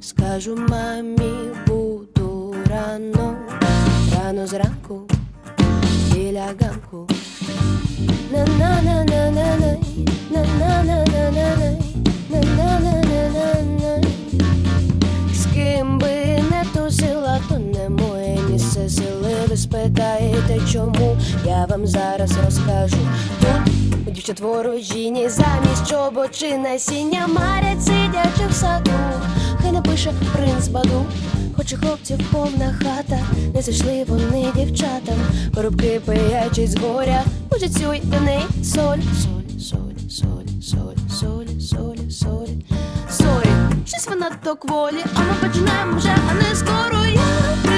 скажу мамі, буду рано, рано зранку біля ганку. на на на на на на на на на на на на на на на на з ким би не тусила, то не моє місце сили. Ви спитаєте, чому я вам зараз розкажу. Тут дівчат ворожіні замість чоботи насіння марять, сидячи в саду. Напише принц баду. Хоч і хлопців повна хата, не зайшли вони дівчатам, коробки пиячі з горя, сюй до неї соль, соль, соль, соль, соль, соль, соль, соль, соль. Щось вона то кволі, а ми починаємо вже, а не скоро я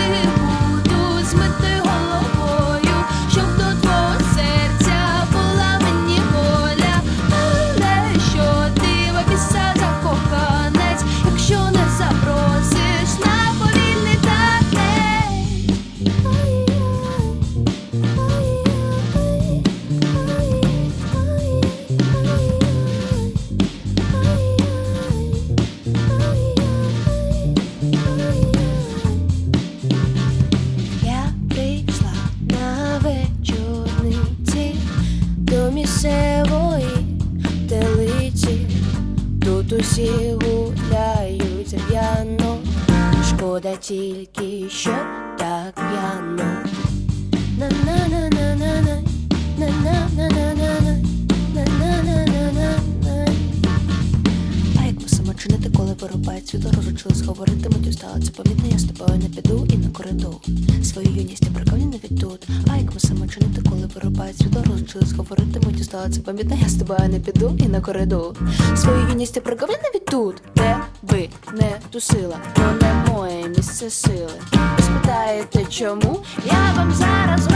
всі гуляють п'яно, шкода тільки, що так п'яно. На-на-на-на-на-на, на-на-на-на-на-на, на-на-на-на-на. А як ми сама чинити коли вирубають світло, розучились говорити, миттю стало це помітно, я з тобою не піду і на коридор. Свою юність я прикольно не відтут. А як ми самочинити, коли вирубають світло, розучились говорити, миттю стало це помітно, я з тобою не піду і на коридор. Свою юність я прикольно не відтут. Де би не тусила, то не моє місце сили. Ви спитаєте, чому? Я вам зараз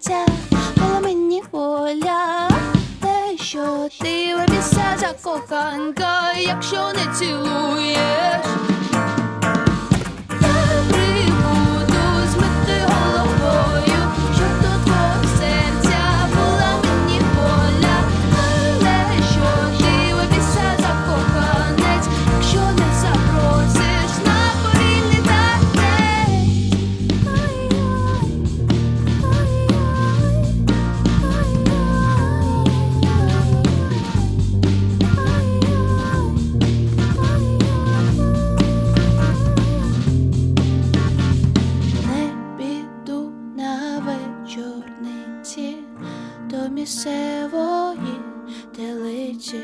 серця коли мені воля. Те, що ти в за коханка, якщо не цілуєш. Мойсевої теличі,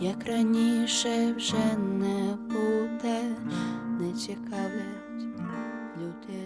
як раніше вже не буде, не цікавлять людей.